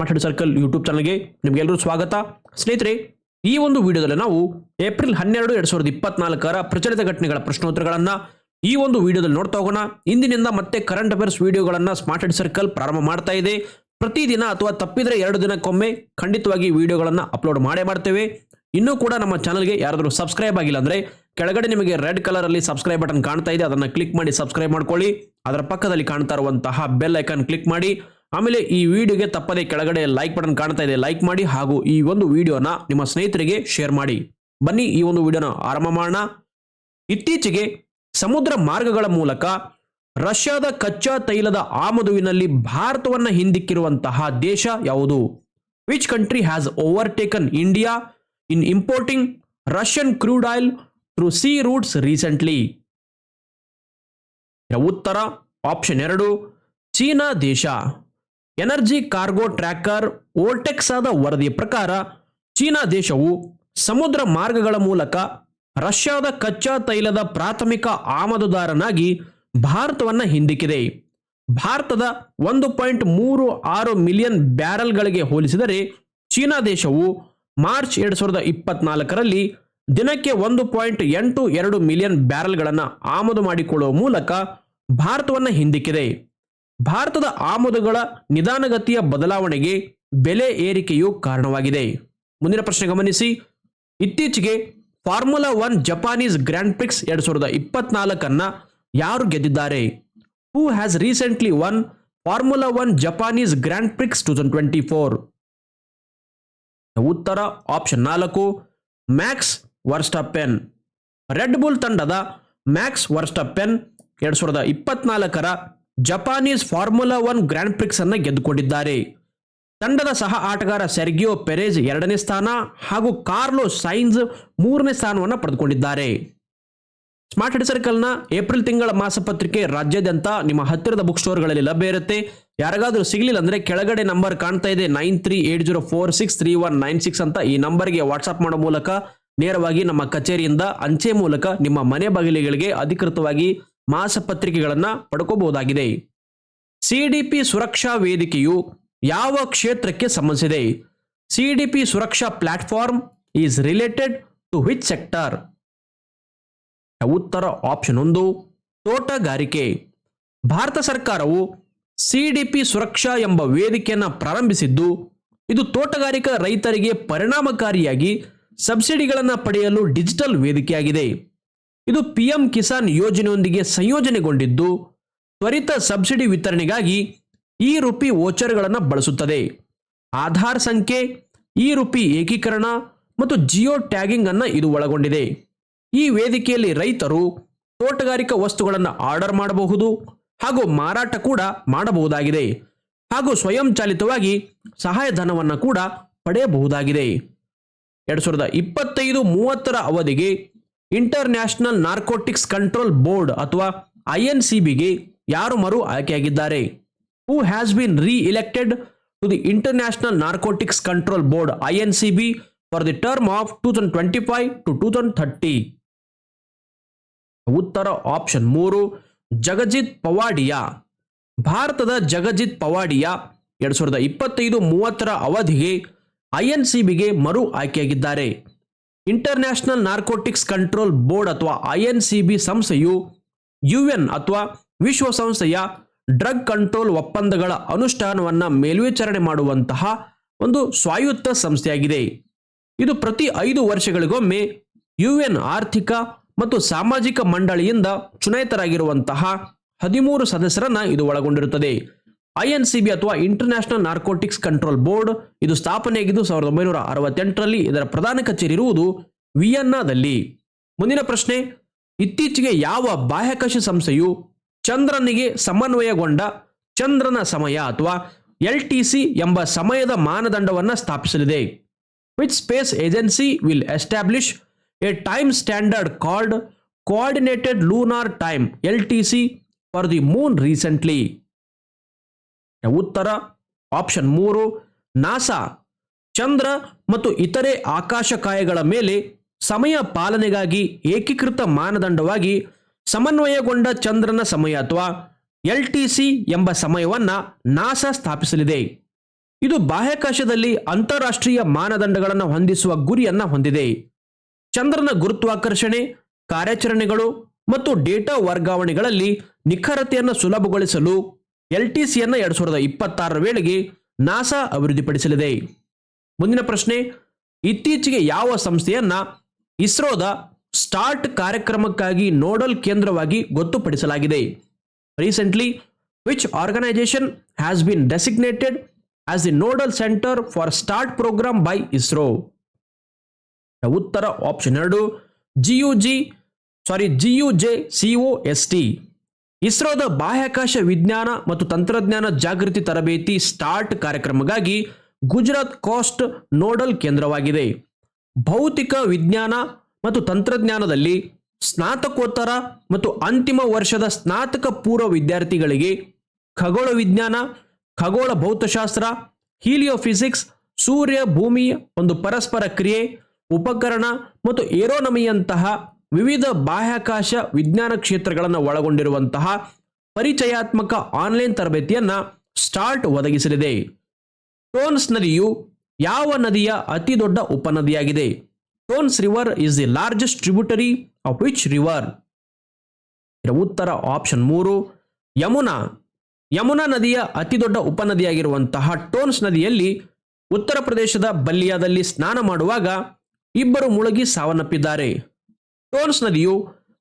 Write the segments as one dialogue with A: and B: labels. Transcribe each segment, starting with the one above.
A: ಮಾತಾಡಿ circle YouTube ಚಾನಲ್ಗೆ ನಿಮಗೆಲ್ಲರೂ ಸ್ವಾಗತ. ಸ್ನೇಹಿತರೆ, ಈ ಒಂದು ವಿಡಿಯೋದಲ್ಲಿ ನಾವು ಏಪ್ರಿಲ್ ಹನ್ನೆರಡು ಎರಡು ಸಾವಿರದ ಇಪ್ಪತ್ನಾಲ್ಕರ ಪ್ರಚಲಿತ ಘಟನೆಗಳ ಪ್ರಶ್ನೋತ್ತರಗಳನ್ನು ಈ ಒಂದು ವಿಡಿಯೋದಲ್ಲಿ ನೋಡ್ತಾ ಹೋಗೋಣ. ಇಂದಿನಿಂದ ಮತ್ತೆ ಕರೆಂಟ್ ಅಫೇರ್ಸ್ ವಿಡಿಯೋಗಳನ್ನು ಸ್ಮಾರ್ಟ್ ಹೆಡ್ ಸರ್ಕಲ್ ಪ್ರಾರಂಭ ಮಾಡ್ತಾ ಇದೆ. ಪ್ರತಿದಿನ ಅಥವಾ ತಪ್ಪಿದ್ರೆ ಎರಡು ದಿನಕ್ಕೊಮ್ಮೆ ಖಂಡಿತವಾಗಿ ವಿಡಿಯೋಗಳನ್ನ ಅಪ್ಲೋಡ್ ಮಾಡೇ ಮಾಡ್ತೇವೆ. ಇನ್ನೂ ಕೂಡ ನಮ್ಮ ಚಾನಲ್ಗೆ ಯಾರಾದರೂ ಸಬ್ಸ್ಕ್ರೈಬ್ ಆಗಿಲ್ಲ ಅಂದ್ರೆ ಕೆಳಗಡೆ ನಿಮಗೆ ರೆಡ್ ಕಲರಲ್ಲಿ ಸಬ್ಸ್ಕ್ರೈಬ್ ಬಟನ್ ಕಾಣ್ತಾ ಇದೆ. ಅದನ್ನ ಕ್ಲಿಕ್ ಮಾಡಿ ಸಬ್ಸ್ಕ್ರೈಬ್ ಮಾಡ್ಕೊಳ್ಳಿ. ಅದರ ಪಕ್ಕದಲ್ಲಿ ಕಾಣ್ತಾ ಇರುವಂತಹ ಬೆಲ್ ಐಕಾನ್ ಕ್ಲಿಕ್ ಮಾಡಿ. ಆಮೇಲೆ ಈ ವಿಡಿಯೋಗೆ ತಪ್ಪದೆ ಕೆಳಗಡೆ ಲೈಕ್ ಬಟನ್ ಕಾಣ್ತಾ ಇದೆ. ಲೈಕ್ ಮಾಡಿ ಹಾಗೂ ಈ ಒಂದು ವಿಡಿಯೋನ ನಿಮ್ಮ ಸ್ನೇಹಿತರಿಗೆ ಶೇರ್ ಮಾಡಿ. ಬನ್ನಿ ಈ ಒಂದು ವಿಡಿಯೋನ ಆರಂಭ ಮಾಡೋಣ. ಇತ್ತೀಚೆಗೆ ಸಮುದ್ರ ಮಾರ್ಗಗಳ ಮೂಲಕ ರಷ್ಯಾದ ಕಚ್ಚಾ ತೈಲದ ಆಮದುವಿನಲ್ಲಿ ಭಾರತವನ್ನ ಹಿಂದಿಕ್ಕಿರುವಂತಹ ದೇಶ ಯಾವುದು? Which country has overtaken India in importing Russian crude oil through sea routes recently ಉತ್ತರ ಆಪ್ಷನ್ ಎರಡು, ಚೀನಾ ದೇಶ. ಎನರ್ಜಿ ಕಾರ್ಗೋ ಟ್ರ್ಯಾಕರ್ ಓಲ್ಟೆಕ್ಸಾದ ವರದಿಯ ಪ್ರಕಾರ ಚೀನಾ ದೇಶವು ಸಮುದ್ರ ಮಾರ್ಗಗಳ ಮೂಲಕ ರಷ್ಯಾದ ಕಚ್ಚಾ ತೈಲದ ಪ್ರಾಥಮಿಕ ಆಮದುದಾರನಾಗಿ ಭಾರತವನ್ನು ಹಿಂದಿಕ್ಕಿದೆ. ಭಾರತದ ಒಂದು ಪಾಯಿಂಟ್ ಮೂರು ಆರು ಮಿಲಿಯನ್ ಬ್ಯಾರಲ್ಗಳಿಗೆ ಹೋಲಿಸಿದರೆ ಚೀನಾ ದೇಶವು ಮಾರ್ಚ್ ಎರಡು ಸಾವಿರದ ಇಪ್ಪತ್ನಾಲ್ಕರಲ್ಲಿ ದಿನಕ್ಕೆ ಒಂದು ಪಾಯಿಂಟ್ ಎಂಟು ಎರಡು ಮಿಲಿಯನ್ ಬ್ಯಾರಲ್ಗಳನ್ನು ಆಮದು ಮಾಡಿಕೊಳ್ಳುವ ಮೂಲಕ ಭಾರತವನ್ನು ಹಿಂದಿಕ್ಕಿದೆ. ಭಾರತದ ಆಮದುಗಳ ನಿಧಾನಗತಿಯ ಬದಲಾವಣೆಗೆ ಬೆಲೆ ಏರಿಕೆಯು ಕಾರಣವಾಗಿದೆ. ಮುಂದಿನ ಪ್ರಶ್ನೆ ಗಮನಿಸಿ. ಇತ್ತೀಚೆಗೆ Formula One Japanese Grand Prix ಎರಡ್ ಸಾವಿರದ ಇಪ್ಪತ್ನಾಲ್ಕನ್ನ ಯಾರು ಗೆದ್ದಿದ್ದಾರೆ? Who has recently won Formula One Japanese Grand Prix two thousand twenty four? ಉತ್ತರ ಆಪ್ಷನ್ ನಾಲ್ಕು, ಮ್ಯಾಕ್ಸ್ ವರ್ಸ್ಟಪೆನ್. ರೆಡ್ ಬುಲ್ ತಂಡದ ಮ್ಯಾಕ್ಸ್ ವರ್ಸ್ಟಪೆನ್ ಎರಡು ಸಾವಿರದ ಇಪ್ಪತ್ನಾಲ್ಕರ Japanese Formula One Grand Prix ಅನ್ನು ಗೆದ್ದುಕೊಂಡಿದ್ದಾರೆ. ತಂಡದ ಸಹ ಆಟಗಾರ ಸೆರ್ಗಿಯೋ ಪೆರೇಜ್ ಎರಡನೇ ಸ್ಥಾನ ಹಾಗೂ ಕಾರ್ಲೋ ಸೈನ್ಸ್ ಮೂರನೇ ಸ್ಥಾನವನ್ನು ಪಡೆದುಕೊಂಡಿದ್ದಾರೆ. ಸ್ಮಾರ್ಟ್ ಹೆಡ್ ಸರ್ಕಲ್ನ ಏಪ್ರಿಲ್ ತಿಂಗಳ ಮಾಸಪತ್ರಿಕೆ ರಾಜ್ಯಾದ್ಯಂತ ನಿಮ್ಮ ಹತ್ತಿರದ ಬುಕ್ ಸ್ಟೋರ್ಗಳಲ್ಲಿ ಲಭ್ಯ ಇರುತ್ತೆ. ಯಾರಿಗಾದರೂ ಸಿಗಲಿಲ್ಲ ಅಂದರೆ ಕೆಳಗಡೆ ನಂಬರ್ ಕಾಣ್ತಾ ಇದೆ nine three eight zero four six three one nine six ಅಂತ ಈ ನಂಬರ್ಗೆ ವಾಟ್ಸಪ್ ಮಾಡೋ ಮೂಲಕ. ನೇರವಾಗಿ ನಮ್ಮ ಕಚೇರಿಯಿಂದ ಅಂಚೆ ಮೂಲಕ ನಿಮ್ಮ ಮನೆ ಬಾಗಿಲುಗಳಿಗೆ ಅಧಿಕೃತವಾಗಿ ಮಾಸಪತ್ರಿಕೆಗಳನ್ನು ಪಡ್ಕೋಬಹುದಾಗಿದೆ. ಸಿಡಿಪಿ ಸುರಕ್ಷಾ ವೇದಿಕೆಯು ಯಾವ ಕ್ಷೇತ್ರಕ್ಕೆ ಸಂಬಂಧಿಸಿದೆ? CDP Suraksha platform is related to which sector ಉತ್ತರ ಆಪ್ಷನ್ ಒಂದು, ತೋಟಗಾರಿಕೆ. ಭಾರತ ಸರ್ಕಾರವು ಸಿಡಿಪಿ ಸುರಕ್ಷಾ ಎಂಬ ವೇದಿಕೆಯನ್ನು ಪ್ರಾರಂಭಿಸಿದ್ದು, ಇದು ತೋಟಗಾರಿಕಾ ರೈತರಿಗೆ ಪರಿಣಾಮಕಾರಿಯಾಗಿ ಸಬ್ಸಿಡಿಗಳನ್ನು ಪಡೆಯಲು ಡಿಜಿಟಲ್ ವೇದಿಕೆಯಾಗಿದೆ. ಇದು ಪಿಎಂ ಕಿಸಾನ್ ಯೋಜನೆಯೊಂದಿಗೆ ಸಂಯೋಜನೆಗೊಂಡಿದ್ದು ತ್ವರಿತ ಸಬ್ಸಿಡಿ ವಿತರಣೆಗಾಗಿ ಈ ರುಪಿ ವೋಚರ್ಗಳನ್ನು ಬಳಸುತ್ತದೆ. ಆಧಾರ್ ಸಂಖ್ಯೆ, ಈ ರುಪಿ ಏಕೀಕರಣ ಮತ್ತು ಜಿಯೋ ಟ್ಯಾಗಿಂಗ್ ಅನ್ನು ಇದು ಒಳಗೊಂಡಿದೆ. ಈ ವೇದಿಕೆಯಲ್ಲಿ ರೈತರು ತೋಟಗಾರಿಕಾ ವಸ್ತುಗಳನ್ನು ಆರ್ಡರ್ ಮಾಡಬಹುದು ಹಾಗೂ ಮಾರಾಟ ಕೂಡ ಮಾಡಬಹುದಾಗಿದೆ ಹಾಗೂ ಸ್ವಯಂಚಾಲಿತವಾಗಿ ಸಹಾಯಧನವನ್ನು ಕೂಡ ಪಡೆಯಬಹುದಾಗಿದೆ. ಎರಡು ಸಾವಿರದ ಇಪ್ಪತ್ತೈದು ಮೂವತ್ತರ ಅವಧಿಗೆ international narcotics control board ಅಥವಾ ಐ ಎನ್ ಸಿ ಬಿಗೆ ಯಾರು ಮರು ಆಯ್ಕೆಯಾಗಿದ್ದಾರೆ? Who has been re elected to the international narcotics control board I N C B for the term of two thousand twenty five to two thousand thirty ಉತ್ತರ option ಮೂರು, ಜಗಜಿತ್ ಪವಾಡಿಯಾ. ಭಾರತದ ಜಗಜಿತ್ ಪವಾಡಿಯಾ ಎರಡ್ ಸಾವಿರದ ಇಪ್ಪತ್ತೈದು ಮೂವತ್ತರ ಅವಧಿಗೆ ಐಎನ್ಸಿಬಿಗೆ ಮರು ಆಯ್ಕೆಯಾಗಿದ್ದಾರೆ. International narcotics control board ಅಥವಾ ಐ ಎನ್ ಸಿ ಬಿ ಸಂಸ್ಥೆಯು ಯು ಎನ್ ಅಥವಾ ವಿಶ್ವಸಂಸ್ಥೆಯ ಡ್ರಗ್ ಕಂಟ್ರೋಲ್ ಒಪ್ಪಂದಗಳ ಅನುಷ್ಠಾನವನ್ನು ಮೇಲ್ವಿಚಾರಣೆ ಮಾಡುವಂತಹ ಒಂದು ಸ್ವಾಯತ್ತ ಸಂಸ್ಥೆಯಾಗಿದೆ. ಇದು ಪ್ರತಿ ಐದು ವರ್ಷಗಳಿಗೊಮ್ಮೆ ಯು ಎನ್ ಆರ್ಥಿಕ ಮತ್ತು ಸಾಮಾಜಿಕ ಮಂಡಳಿಯಿಂದ ಚುನಾಯಿತರಾಗಿರುವಂತಹ ಹದಿಮೂರು ಸದಸ್ಯರನ್ನು ಇದು ಒಳಗೊಂಡಿರುತ್ತದೆ. ಐಎನ್ಸಿಬಿ ಅಥವಾ ಇಂಟರ್ನ್ಯಾಷನಲ್ ನಾರ್ಕೋಟಿಕ್ಸ್ ಕಂಟ್ರೋಲ್ ಬೋರ್ಡ್ ಇದು ಸ್ಥಾಪನೆಯಾಗಿದ್ದು ಸಾವಿರದ ಒಂಬೈನೂರ ಅರವತ್ತೆಂಟರಲ್ಲಿ ಇದರ ಪ್ರಧಾನ ಕಚೇರಿ ಇರುವುದು ವಿಯನ್ನಾದಲ್ಲಿ. ಮುಂದಿನ ಪ್ರಶ್ನೆ, ಇತ್ತೀಚೆಗೆ ಯಾವ ಬಾಹ್ಯಾಕಾಶ ಸಂಸ್ಥೆಯು ಚಂದ್ರನಿಗೆ ಸಮನ್ವಯಗೊಂಡ ಚಂದ್ರನ ಸಮಯ ಅಥವಾ ಎಲ್ ಟಿ ಸಿ ಎಂಬ ಸಮಯದ ಮಾನದಂಡವನ್ನು ಸ್ಥಾಪಿಸಲಿದೆ. Which space agency will establish a time standard called coordinated lunar time L T C for the moon recently ಉತ್ತರ ಆಪ್ಷನ್ ಮೂರು, ನಾಸಾ, ಚಂದ್ರ ಮತ್ತು ಇತರೆ ಆಕಾಶಕಾಯಗಳ ಮೇಲೆ ಸಮಯ ಪಾಲನೆಗಾಗಿ ಏಕೀಕೃತ ಮಾನದಂಡವಾಗಿ ಸಮನ್ವಯಗೊಂಡ ಚಂದ್ರನ ಸಮಯ ಅಥವಾ ಎಲ್ ಟಿ ಸಿ ಎಂಬ ಸಮಯವನ್ನು ನಾಸಾ ಸ್ಥಾಪಿಸಲಿದೆ. ಇದು ಬಾಹ್ಯಾಕಾಶದಲ್ಲಿ ಅಂತಾರಾಷ್ಟ್ರೀಯ ಮಾನದಂಡಗಳನ್ನು ಹೊಂದಿಸುವ ಗುರಿಯನ್ನು ಹೊಂದಿದೆ. ಚಂದ್ರನ ಗುರುತ್ವಾಕರ್ಷಣೆ, ಕಾರ್ಯಾಚರಣೆಗಳು ಮತ್ತು ಡೇಟಾ ವರ್ಗಾವಣೆಗಳಲ್ಲಿ ನಿಖರತೆಯನ್ನು ಸುಲಭಗೊಳಿಸಲು ಎಲ್ಟಿಸಿಯನ್ನು ಎರಡು ಸಾವಿರದ ಇಪ್ಪತ್ತಾರರ ವೇಳೆಗೆ ನಾಸಾ ಅಭಿವೃದ್ಧಿಪಡಿಸಲಿದೆ. ಮುಂದಿನ ಪ್ರಶ್ನೆ, ಇತ್ತೀಚೆಗೆ ಯಾವ ಸಂಸ್ಥೆಯನ್ನ ಇಸ್ರೋದ ಸ್ಟಾರ್ಟ್ ಕಾರ್ಯಕ್ರಮಕ್ಕಾಗಿ ನೋಡಲ್ ಕೇಂದ್ರವಾಗಿ ಗೊತ್ತುಪಡಿಸಲಾಗಿದೆ? Recently, which organisation has been designated as the nodal centre for start programme by ISRO? ಉತ್ತರ ಆಪ್ಷನ್ ಎರಡು, G U G, sorry, G U J C O S T. ಇಸ್ರೋದ ಬಾಹ್ಯಾಕಾಶ ವಿಜ್ಞಾನ ಮತ್ತು ತಂತ್ರಜ್ಞಾನ ಜಾಗೃತಿ ತರಬೇತಿ ಸ್ಟಾರ್ಟ್ ಕಾರ್ಯಕ್ರಮಕ್ಕಾಗಿ ಗುಜರಾತ್ ಕೋಸ್ಟ್ ನೋಡಲ್ ಕೇಂದ್ರವಾಗಿದೆ. ಭೌತಿಕ ವಿಜ್ಞಾನ ಮತ್ತು ತಂತ್ರಜ್ಞಾನದಲ್ಲಿ ಸ್ನಾತಕೋತ್ತರ ಮತ್ತು ಅಂತಿಮ ವರ್ಷದ ಸ್ನಾತಕ ಪೂರ್ವ ವಿದ್ಯಾರ್ಥಿಗಳಿಗೆ ಖಗೋಳ ವಿಜ್ಞಾನ, ಖಗೋಳ ಭೌತಶಾಸ್ತ್ರ, ಹೀಲಿಯೋಫಿಸಿಕ್ಸ್, ಸೂರ್ಯ ಭೂಮಿ, ಒಂದು ಪರಸ್ಪರ ಕ್ರಿಯೆ, ಉಪಕರಣ ಮತ್ತು ಏರೋನಮಿಯಂತಹ ವಿವಿಧ ಬಾಹ್ಯಾಕಾಶ ವಿಜ್ಞಾನ ಕ್ಷೇತ್ರಗಳನ್ನು ಒಳಗೊಂಡಿರುವಂತಹ ಪರಿಚಯಾತ್ಮಕ ಆನ್ಲೈನ್ ತರಬೇತಿಯನ್ನ ಸ್ಟಾರ್ಟ್ ಒದಗಿಸಲಿದೆ. ಟೋನ್ಸ್ ನದಿಯು ಯಾವ ನದಿಯ ಅತಿ ದೊಡ್ಡ ಉಪನದಿಯಾಗಿದೆ? Tons river is the largest tributary of which river? ಉತ್ತರ ಆಪ್ಷನ್ ಮೂರು, ಯಮುನಾ. ಯಮುನಾ ನದಿಯ ಅತಿ ದೊಡ್ಡ ಉಪನದಿಯಾಗಿರುವಂತಹ ಟೋನ್ಸ್ ನದಿಯಲ್ಲಿ ಉತ್ತರ ಪ್ರದೇಶದ ಬಲ್ಲಿಯಾದಲ್ಲಿ ಸ್ನಾನ ಮಾಡುವಾಗ ಇಬ್ಬರು ಮುಳುಗಿ ಸಾವನ್ನಪ್ಪಿದ್ದಾರೆ. ಟೋನ್ಸ್ ನದಿಯು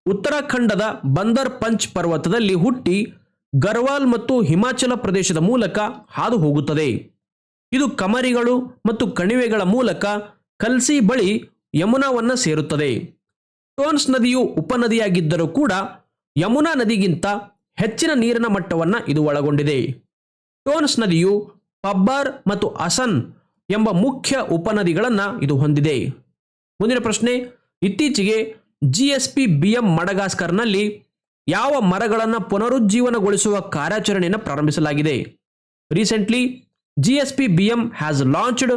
A: ಉತ್ತರಾಖಂಡದ ಬಂದರ್ ಪಂಚ್ ಪರ್ವತದಲ್ಲಿ ಹುಟ್ಟಿ ಗರ್ವಾಲ್ ಮತ್ತು ಹಿಮಾಚಲ ಪ್ರದೇಶದ ಮೂಲಕ ಹಾದು ಹೋಗುತ್ತದೆ ಇದು ಕಮರಿಗಳು ಮತ್ತು ಕಣಿವೆಗಳ ಮೂಲಕ ಕಲ್ಸಿ ಬಳಿ ಯಮುನಾವನ್ನು ಸೇರುತ್ತದೆ. ಟೋನ್ಸ್ ನದಿಯು ಉಪನದಿಯಾಗಿದ್ದರೂ ಕೂಡ ಯಮುನಾ ನದಿಗಿಂತ ಹೆಚ್ಚಿನ ನೀರಿನ ಮಟ್ಟವನ್ನು ಇದು ಒಳಗೊಂಡಿದೆ. ಟೋನ್ಸ್ ನದಿಯು ಪಬ್ಬಾರ್ ಮತ್ತು ಅಸನ್ ಎಂಬ ಮುಖ್ಯ ಉಪನದಿಗಳನ್ನು ಇದು ಹೊಂದಿದೆ. ಮುಂದಿನ ಪ್ರಶ್ನೆ, ಇತ್ತೀಚೆಗೆ ಜಿ ಬಿಎಂ ಮಡಗಾಸ್ಕರ್ನಲ್ಲಿ ಯಾವ ಮರಗಳನ್ನು ಪುನರುಜ್ಜೀವನಗೊಳಿಸುವ ಕಾರ್ಯಾಚರಣೆಯನ್ನು ಪ್ರಾರಂಭಿಸಲಾಗಿದೆ. Recently GSP BM has launched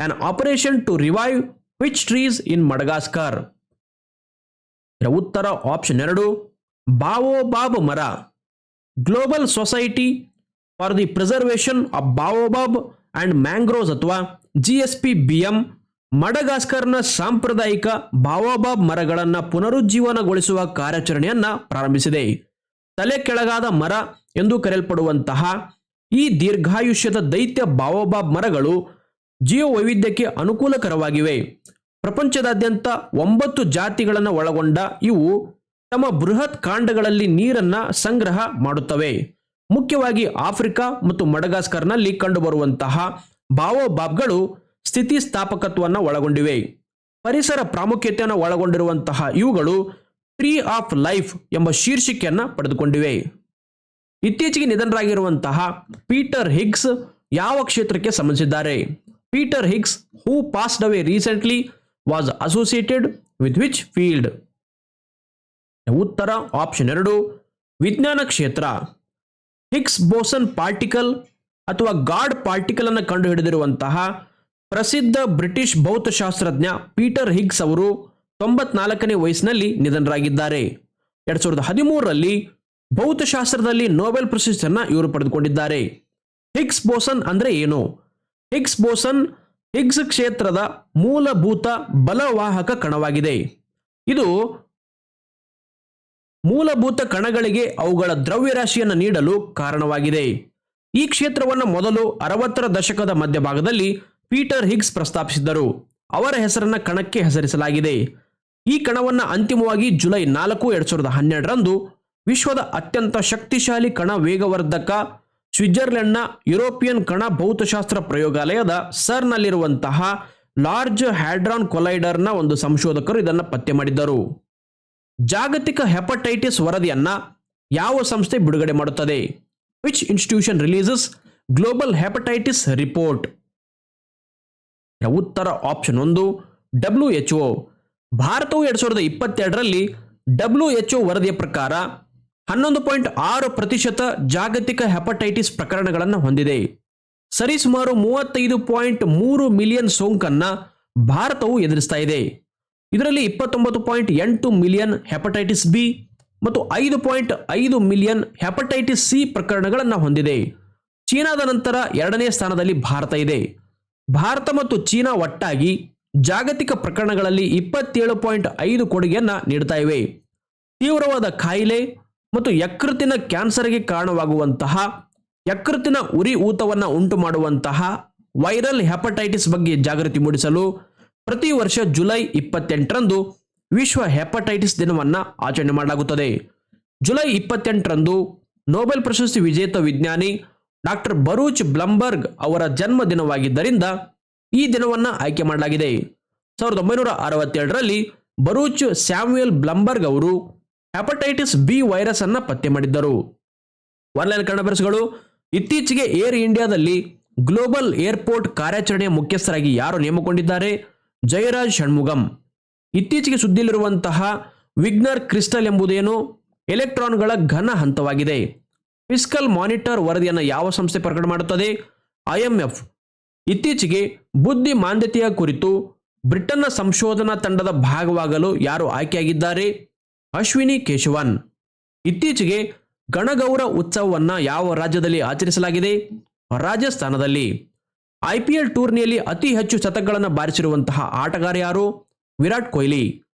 A: an operation to revive which trees in Madagascar ಉತ್ತರ ಆಪ್ಷನ್ ಎರಡು, ಬಾವೋಬಾಬ್ ಮರ. Global society for the preservation of baobab and mangroves ಅಥವಾ ಜಿಎಸ್ಪಿ ಬಿಎಂ ಮಡಗಾಸ್ಕರ್ನ ಸಾಂಪ್ರದಾಯಿಕ ಬಾವಾಬಾಬ್ ಮರಗಳನ್ನು ಪುನರುಜ್ಜೀವನಗೊಳಿಸುವ ಕಾರ್ಯಾಚರಣೆಯನ್ನ ಪ್ರಾರಂಭಿಸಿದೆ. ತಲೆ ಕೆಳಗಾದ ಮರ ಎಂದು ಕರೆಯಲ್ಪಡುವಂತಹ ಈ ದೀರ್ಘಾಯುಷ್ಯದ ದೈತ್ಯ ಬಾವೋಬಾಬ್ ಮರಗಳು ಜೀವವೈವಿಧ್ಯಕ್ಕೆ ಅನುಕೂಲಕರವಾಗಿವೆ. ಪ್ರಪಂಚದಾದ್ಯಂತ ಒಂಬತ್ತು ಜಾತಿಗಳನ್ನು ಒಳಗೊಂಡ ಇವು ತಮ್ಮ ಬೃಹತ್ ಕಾಂಡಗಳಲ್ಲಿ ನೀರನ್ನ ಸಂಗ್ರಹ ಮಾಡುತ್ತವೆ. ಮುಖ್ಯವಾಗಿ ಆಫ್ರಿಕಾ ಮತ್ತು ಮಡಗಾಸ್ಕರ್ನಲ್ಲಿ ಕಂಡುಬರುವಂತಹ ಬಾವೋಬಾಬ್ಗಳು ಸ್ಥಿತಿಸ್ಥಾಪಕತ್ವವನ್ನು ಒಳಗೊಂಡಿವೆ. ಪರಿಸರ ಪ್ರಾಮುಖ್ಯತೆಯನ್ನು ಒಳಗೊಂಡಿರುವಂತಹ ಇವುಗಳು ಟ್ರೀ ಆಫ್ ಲೈಫ್ ಎಂಬ ಶೀರ್ಷಿಕೆಯನ್ನು ಪಡೆದುಕೊಂಡಿವೆ. ಇತ್ತೀಚೆಗೆ ನಿಧನರಾಗಿರುವಂತಹ ಪೀಟರ್ ಹಿಗ್ಸ್ ಯಾವ ಕ್ಷೇತ್ರಕ್ಕೆ ಸಂಬಂಧಿಸಿದ್ದಾರೆ? Peter Higgs who passed away recently was associated with which field ಉತ್ತರ ಆಪ್ಷನ್ ಎರಡು, ವಿಜ್ಞಾನ ಕ್ಷೇತ್ರ. ಹಿಗ್ಸ್ ಬೋಸನ್ ಪಾರ್ಟಿಕಲ್ ಅಥವಾ ಗಾಡ್ ಪಾರ್ಟಿಕಲ್ ಅನ್ನು ಕಂಡುಹಿಡಿದಿರುವಂತಹ ಪ್ರಸಿದ್ಧ ಬ್ರಿಟಿಷ್ ಭೌತಶಾಸ್ತ್ರಜ್ಞ ಪೀಟರ್ ಹಿಗ್ಸ್ ಅವರು ತೊಂಬತ್ನಾಲ್ಕನೇ ವಯಸ್ಸಿನಲ್ಲಿ ನಿಧನರಾಗಿದ್ದಾರೆ. ಎರಡ್ ಸಾವಿರದ ಹದಿಮೂರರಲ್ಲಿ ಭೌತಶಾಸ್ತ್ರದಲ್ಲಿ ನೋಬೆಲ್ ಪ್ರಶಸ್ತಿಯನ್ನು ಇವರು ಪಡೆದುಕೊಂಡಿದ್ದಾರೆ. ಹಿಗ್ಸ್ ಬೋಸನ್ ಅಂದ್ರೆ ಏನು? ಹಿಗ್ಸ್ ಬೋಸನ್ ಹಿಗ್ಸ್ ಕ್ಷೇತ್ರದ ಮೂಲಭೂತ ಬಲವಾಹಕ ಕಣವಾಗಿದೆ. ಇದು ಮೂಲಭೂತ ಕಣಗಳಿಗೆ ಅವುಗಳ ದ್ರವ್ಯರಾಶಿಯನ್ನು ನೀಡಲು ಕಾರಣವಾಗಿದೆ. ಈ ಕ್ಷೇತ್ರವನ್ನು ಮೊದಲು ಅರವತ್ತರ ದಶಕದ ಮಧ್ಯಭಾಗದಲ್ಲಿ ಪೀಟರ್ ಹಿಗ್ಸ್ ಪ್ರಸ್ತಾಪಿಸಿದ್ದರು. ಅವರ ಹೆಸರನ್ನು ಕಣಕ್ಕೆ ಹೆಸರಿಸಲಾಗಿದೆ. ಈ ಕಣವನ್ನು ಅಂತಿಮವಾಗಿ ಜುಲೈ ನಾಲ್ಕು, ಎರಡು ಸಾವಿರದ ಹನ್ನೆರಡರಂದು ವಿಶ್ವದ ಅತ್ಯಂತ ಶಕ್ತಿಶಾಲಿ ಕಣ ವೇಗವರ್ಧಕ ಸ್ವಿಟ್ಜರ್ಲೆಂಡ್ನ ಯುರೋಪಿಯನ್ ಕಣ ಭೌತಶಾಸ್ತ್ರ ಪ್ರಯೋಗಾಲಯದ ಸರ್ನಲ್ಲಿರುವಂತಹ ಲಾರ್ಜ್ ಹ್ಯಾಡ್ರಾನ್ ಕೊಲೈಡರ್ನ ಒಂದು ಸಂಶೋಧಕರು ಇದನ್ನು ಪತ್ತೆ ಮಾಡಿದ್ದರು. ಜಾಗತಿಕ ಹೆಪಟೈಟಿಸ್ ವರದಿಯನ್ನ ಯಾವ ಸಂಸ್ಥೆ ಬಿಡುಗಡೆ ಮಾಡುತ್ತದೆ? Which institution releases global hepatitis report. ಉತ್ತರ ಆಪ್ಷನ್ ಒಂದು ಡಬ್ಲ್ಯೂ ಎಚ್ ಒ ಭಾರತವು ಎರಡು ಸಾವಿರದ ಇಪ್ಪತ್ತೆರಡರಲ್ಲಿ ಡಬ್ಲ್ಯೂ ಎಚ್ ಒ ವರದಿಯ ಪ್ರಕಾರ ಹನ್ನೊಂದು ಪಾಯಿಂಟ್ ಆರು ಪ್ರತಿಶತ ಜಾಗತಿಕ ಹೆಪಟೈಟಿಸ್ ಪ್ರಕರಣಗಳನ್ನು ಹೊಂದಿದೆ. ಸರಿಸುಮಾರು ಮೂವತ್ತೈದು ಪಾಯಿಂಟ್ ಮೂರು ಮಿಲಿಯನ್ ಸೋಂಕನ್ನು ಭಾರತವು ಎದುರಿಸ್ತಾ ಇದೆ. ಇದರಲ್ಲಿ ಇಪ್ಪತ್ತೊಂಬತ್ತು ಪಾಯಿಂಟ್ ಎಂಟು ಮಿಲಿಯನ್ ಹೆಪಟೈಟಿಸ್ ಬಿ ಮತ್ತು ಐದು ಪಾಯಿಂಟ್ ಐದು ಮಿಲಿಯನ್ ಹೆಪಟೈಟಿಸ್ ಸಿ ಪ್ರಕರಣಗಳನ್ನು ಹೊಂದಿದೆ. ಚೀನಾದ ನಂತರ ಎರಡನೇ ಸ್ಥಾನದಲ್ಲಿ ಭಾರತ ಇದೆ. ಭಾರತ ಮತ್ತು ಚೀನಾ ಒಟ್ಟಾಗಿ ಜಾಗತಿಕ ಪ್ರಕರಣಗಳಲ್ಲಿ ಇಪ್ಪತ್ತೇಳು ಪಾಯಿಂಟ್ ಐದು ಕೊಡುಗೆಯನ್ನ ನೀಡ್ತಾ ಇವೆ. ತೀವ್ರವಾದ ಕಾಯಿಲೆ ಮತ್ತು ಯಕೃತಿನ ಕ್ಯಾನ್ಸರ್ಗೆ ಕಾರಣವಾಗುವಂತಹ, ಯಕೃತ್ತಿನ ಉರಿ ಊತವನ್ನು ಉಂಟು ಮಾಡುವಂತಹ ವೈರಲ್ ಹೆಪಟೈಟಿಸ್ ಬಗ್ಗೆ ಜಾಗೃತಿ ಮೂಡಿಸಲು ಪ್ರತಿ ವರ್ಷ ಜುಲೈ ಇಪ್ಪತ್ತೆಂಟರಂದು ವಿಶ್ವ ಹೆಪಟೈಟಿಸ್ ದಿನವನ್ನು ಆಚರಣೆ ಮಾಡಲಾಗುತ್ತದೆ. ಜುಲೈ ಇಪ್ಪತ್ತೆಂಟರಂದು ನೊಬೆಲ್ ಪ್ರಶಸ್ತಿ ವಿಜೇತ ವಿಜ್ಞಾನಿ ಡಾಕ್ಟರ್ ಬರೂಚ್ ಬ್ಲಂಬರ್ಗ್ ಅವರ ಜನ್ಮ ದಿನವಾಗಿದ್ದರಿಂದ ಈ ದಿನವನ್ನು ಆಯ್ಕೆ ಮಾಡಲಾಗಿದೆ. ಸಾವಿರದ ಒಂಬೈನೂರ ಅರವತ್ತೇಳರಲ್ಲಿ ಬರೂಚ್ ಸ್ಯಾಮ್ಯುಯಲ್ ಬ್ಲಂಬರ್ಗ್ ಅವರು ಹೆಪಟೈಟಿಸ್ ಬಿ ವೈರಸ್ ಅನ್ನು ಪತ್ತೆ ಮಾಡಿದ್ದರು. ಆನ್ಲೈನ್ ಕನ್ನಡಬರಸುಗಳು ಇತ್ತೀಚೆಗೆ ಏರ್ ಇಂಡಿಯಾದಲ್ಲಿ ಗ್ಲೋಬಲ್ ಏರ್ಪೋರ್ಟ್ ಕಾರ್ಯಾಚರಣೆಯ ಮುಖ್ಯಸ್ಥರಾಗಿ ಯಾರು ನೇಮಕೊಂಡಿದ್ದಾರೆ ಜಯರಾಜ್ ಷಣ್ಮುಗಂ ಇತ್ತೀಚೆಗೆ ಸುದ್ದಿಯಲ್ಲಿರುವಂತಹ ವಿಗ್ನರ್ ಕ್ರಿಸ್ಟಲ್ ಎಂಬುದೇನು? ಎಲೆಕ್ಟ್ರಾನ್ಗಳ ಘನ ಹಂತವಾಗಿದೆ. ಫಿಸ್ಕಲ್ ಮಾನಿಟರ್ ವರದಿಯನ್ನು ಯಾವ ಸಂಸ್ಥೆ ಪ್ರಕಟ ಮಾಡುತ್ತದೆ? ಐಎಂಎಫ್ ಇತ್ತೀಚೆಗೆ ಬುದ್ಧಿ ಮಾಂದ್ಯತೆಯ ಕುರಿತು ಬ್ರಿಟನ್ನ ಸಂಶೋಧನಾ ತಂಡದ ಭಾಗವಾಗಲು ಯಾರು ಆಯ್ಕೆಯಾಗಿದ್ದಾರೆ? ಅಶ್ವಿನಿ ಕೇಶವನ್. ಇತ್ತೀಚೆಗೆ ಗಣಗೌರ ಉತ್ಸವವನ್ನು ಯಾವ ರಾಜ್ಯದಲ್ಲಿ ಆಚರಿಸಲಾಗಿದೆ? ರಾಜಸ್ಥಾನದಲ್ಲಿ. ಐಪಿಎಲ್ ಟೂರ್ನಿಯಲ್ಲಿ ಅತಿ ಹೆಚ್ಚು ಶತಕಗಳನ್ನು ಬಾರಿಸಿರುವಂತಹ ಆಟಗಾರ ಯಾರು? Virat Kohli.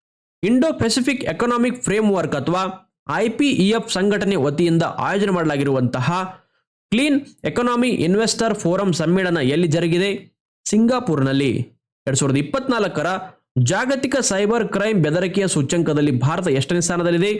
A: Indo Pacific economic framework ಅಥವಾ ಐಪಿಇಎಫ್ ಸಂಘಟನೆ ವತಿಯಿಂದ ಆಯೋಜನೆ ಮಾಡಲಾಗಿರುವಂತಹ ಕ್ಲೀನ್ ಎಕನಾಮಿ ಇನ್ವೆಸ್ಟರ್ ಫೋರಂ ಸಮ್ಮೇಳನ ಎಲ್ಲಿ ಜರುಗಿದೆ? ಸಿಂಗಾಪುರ್ನಲ್ಲಿ. ಎರಡ್ ಸಾವಿರದ ಇಪ್ಪತ್ನಾಲ್ಕರ ಜಾಗತಿಕ ಸೈಬರ್ ಕ್ರೈಮ್ ಬೆದರಿಕೆಯ ಸೂಚ್ಯಂಕದಲ್ಲಿ ಭಾರತ ಎಷ್ಟನೇ ಸ್ಥಾನದಲ್ಲಿದೆ?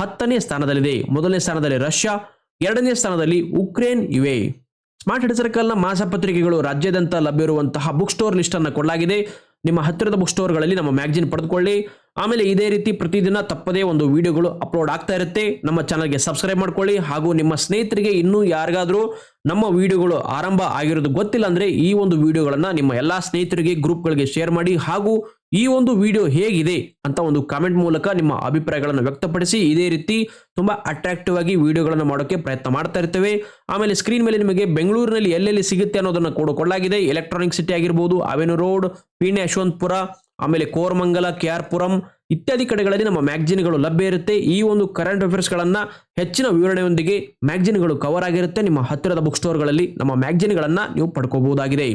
A: ಹತ್ತನೇ ಸ್ಥಾನದಲ್ಲಿದೆ. ಮೊದಲನೇ ಸ್ಥಾನದಲ್ಲಿ ರಷ್ಯಾ, ಎರಡನೇ ಸ್ಥಾನದಲ್ಲಿ ಉಕ್ರೇನ್ ಇವೆ. ಸ್ಮಾರ್ಟ್ ಹೆಡ್ ಸರ್ಕಲ್ನ ಮಾಸಪತ್ರಿಕೆಗಳು ರಾಜ್ಯಾದ್ಯಂತ ಲಭ್ಯವಿರುವಂತಹ ಬುಕ್ ಸ್ಟೋರ್ ಲಿಸ್ಟ್ ಅನ್ನು ಕೊಡಲಾಗಿದೆ. ನಿಮ್ಮ ಹತ್ತಿರದ ಬುಕ್ ಸ್ಟೋರ್ಗಳಲ್ಲಿ ನಮ್ಮ ಮ್ಯಾಗಜಿನ್ ಪಡೆದುಕೊಳ್ಳಿ. ಆಮೇಲೆ ಇದೇ ರೀತಿ ಪ್ರತಿದಿನ ತಪ್ಪದೇ ಒಂದು ವಿಡಿಯೋಗಳು ಅಪ್ಲೋಡ್ ಆಗ್ತಾ ಇರುತ್ತೆ. ನಮ್ಮ ಚಾನಲ್ಗೆ ಸಬ್ಸ್ಕ್ರೈಬ್ ಮಾಡ್ಕೊಳ್ಳಿ. ಹಾಗೂ ನಿಮ್ಮ ಸ್ನೇಹಿತರಿಗೆ ಇನ್ನೂ ಯಾರಿಗಾದರೂ ನಮ್ಮ ವಿಡಿಯೋಗಳು ಆರಂಭ ಆಗಿರೋದು ಗೊತ್ತಿಲ್ಲ ಅಂದರೆ ಈ ಒಂದು ವಿಡಿಯೋಗಳನ್ನು ನಿಮ್ಮ ಎಲ್ಲ ಸ್ನೇಹಿತರಿಗೆ ಗ್ರೂಪ್ಗಳಿಗೆ ಶೇರ್ ಮಾಡಿ. ಹಾಗೂ ಈ ಒಂದು ವಿಡಿಯೋ ಹೇಗಿದೆ ಅಂತ ಒಂದು ಕಾಮೆಂಟ್ ಮೂಲಕ ನಿಮ್ಮ ಅಭಿಪ್ರಾಯಗಳನ್ನು ವ್ಯಕ್ತಪಡಿಸಿ. ಇದೇ ರೀತಿ ತುಂಬಾ ಅಟ್ರಾಕ್ಟಿವ್ ಆಗಿ ವಿಡಿಯೋಗಳನ್ನು ಮಾಡೋಕ್ಕೆ ಪ್ರಯತ್ನ ಮಾಡ್ತಾ ಇರ್ತೇವೆ. ಆಮೇಲೆ ಸ್ಕ್ರೀನ್ ಮೇಲೆ ನಿಮಗೆ ಬೆಂಗಳೂರಿನಲ್ಲಿ ಎಲ್ಲೆಲ್ಲಿ ಸಿಗುತ್ತೆ ಅನ್ನೋದನ್ನು ಕೂಡ ಎಲೆಕ್ಟ್ರಾನಿಕ್ ಸಿಟಿ ಆಗಿರ್ಬೋದು ಅವೆನು ರೋಡ್ ಪೀಣೆ, ಯಶವಂತಪುರ, ಆಮೇಲೆ ಕೋರಮಂಗಲ ಕೆ ಆರ್ ಪುರಂ ಇತ್ಯಾದಿ ಕಡೆಗಳಲ್ಲಿ ನಮ್ಮ ಮ್ಯಾಗ್ಜಿನ್ಗಳು ಲಭ್ಯ ಇರುತ್ತೆ. ಈ ಒಂದು ಕರೆಂಟ್ ಅಫೇರ್ಸ್ಗಳನ್ನು ಹೆಚ್ಚಿನ ವಿವರಣೆಯೊಂದಿಗೆ ಮ್ಯಾಗ್ಜಿನ್ಗಳು ಕವರ್ ಆಗಿರುತ್ತೆ. ನಿಮ್ಮ ಹತ್ತಿರದ ಬುಕ್ ಸ್ಟೋರ್ಗಳಲ್ಲಿ ನಮ್ಮ ಮ್ಯಾಗಜಿನ್ಗಳನ್ನು ನೀವು ಪಡ್ಕೋಬಹುದಾಗಿದೆ.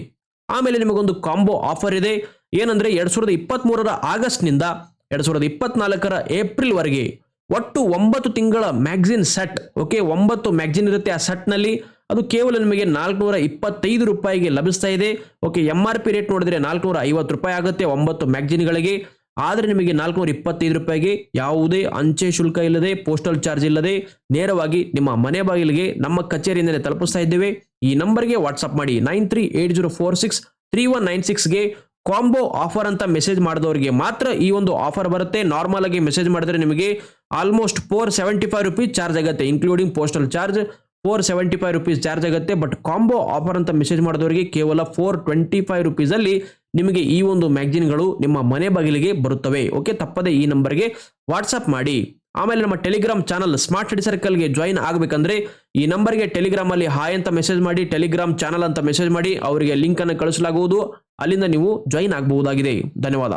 A: ಆಮೇಲೆ ನಿಮಗೊಂದು ಕಾಂಬೋ ಆಫರ್ ಇದೆ. ಏನಂದ್ರೆ ಎರಡ್ ಸಾವಿರದ ಇಪ್ಪತ್ತ್ ಮೂರರ ಆಗಸ್ಟ್ನಿಂದ ಎರಡ್ ಸಾವಿರದ ಇಪ್ಪತ್ನಾಲ್ಕರ ಏಪ್ರಿಲ್ ವರೆಗೆ ಒಟ್ಟು ಒಂಬತ್ತು ತಿಂಗಳ ಮ್ಯಾಗ್ಝಿನ್ ಸೆಟ್, ಓಕೆ? ಒಂಬತ್ತು ಮ್ಯಾಗ್ಝಿನ್ ಇರುತ್ತೆ ಆ ಸೆಟ್ನಲ್ಲಿ. ಅದು ಕೇವಲ ನಿಮಗೆ ನಾಲ್ಕುನೂರ ಇಪ್ಪತ್ತೈದು ರೂಪಾಯಿಗೆ ಲಭಿಸ್ತಾ ಇದೆ. Okay M R P rate ನೋಡಿದ್ರೆ ನಾಲ್ಕುನೂರ ಐವತ್ತು ರೂಪಾಯಿ ಆಗುತ್ತೆ ಒಂಬತ್ತು ಮ್ಯಾಗ್ಝಿನ್ಗಳಿಗೆ. ಆದರೆ ನಿಮಗೆ ನಾಲ್ಕುನೂರ ಇಪ್ಪತ್ತೈದು ರೂಪಾಯಿಗೆ ಯಾವುದೇ ಅಂಚೆ ಶುಲ್ಕ ಇಲ್ಲದೆ, ಪೋಸ್ಟಲ್ ಚಾರ್ಜ್ ಇಲ್ಲದೆ, ನೇರವಾಗಿ ನಿಮ್ಮ ಮನೆ ಬಾಗಿಲಿಗೆ, ನಮ್ಮ ಕಚೇರಿಯಿಂದಲೇ ತಲುಪಿಸ್ತಾ ಇದ್ದೇವೆ. ಈ ನಂಬರ್ಗೆ ವಾಟ್ಸಪ್ ಮಾಡಿ. Nine three eight zero four six three one nine ಸಿಕ್ಸ್ಗೆ combo offer ಅಂತ ಮೆಸೇಜ್ ಮಾಡಿದವರಿಗೆ ಮಾತ್ರ ಈ ಒಂದು ಆಫರ್ ಬರುತ್ತೆ. ನಾರ್ಮಲ್ ಆಗಿ ಮೆಸೇಜ್ ಮಾಡಿದ್ರೆ ನಿಮಗೆ almost four seventy five rupees charge ಆಗುತ್ತೆ including postal charge four seventy five rupees charge ಆಗುತ್ತೆ ಬಟ್ ಕಾಂಬೋ ಆಫರ್ ಅಂತ ಮೆಸೇಜ್ ಮಾಡಿದವರಿಗೆ ಕೇವಲ ಫೋರ್ ಟ್ವೆಂಟಿ ಫೈವ್ ರುಪೀಸಲ್ಲಿ ನಿಮಗೆ ಈ ಒಂದು ಮ್ಯಾಗಜಿನ್ಗಳು ನಿಮ್ಮ ಮನೆ ಬಾಗಿಲಿಗೆ ಬರುತ್ತವೆ. ಓಕೆ ತಪ್ಪದೆ ಈ ನಂಬರ್ಗೆ ವಾಟ್ಸಪ್ ಮಾಡಿ. ಆಮೇಲೆ ನಮ್ಮ ಟೆಲಿಗ್ರಾಮ್ ಚಾನಲ್ ಸ್ಮಾರ್ಟ್ ಸಿಟಿ ಸರ್ಕಲ್ಗೆ ಜಾಯಿನ್ ಆಗಬೇಕಂದ್ರೆ ಈ ನಂಬರ್ಗೆ ಟೆಲಿಗ್ರಾಮಲ್ಲಿ ಹಾಯ್ ಅಂತ ಮೆಸೇಜ್ ಮಾಡಿ ಟೆಲಿಗ್ರಾಮ್ ಚಾನಲ್ ಅಂತ ಮೆಸೇಜ್ ಮಾಡಿ, ಅವರಿಗೆ ಲಿಂಕ್ ಅನ್ನು ಕಳಿಸಲಾಗುವುದು. ಅಲ್ಲಿಂದ ನೀವು ಜಾಯಿನ್ ಆಗಬಹುದಾಗಿದೆ. ಧನ್ಯವಾದ.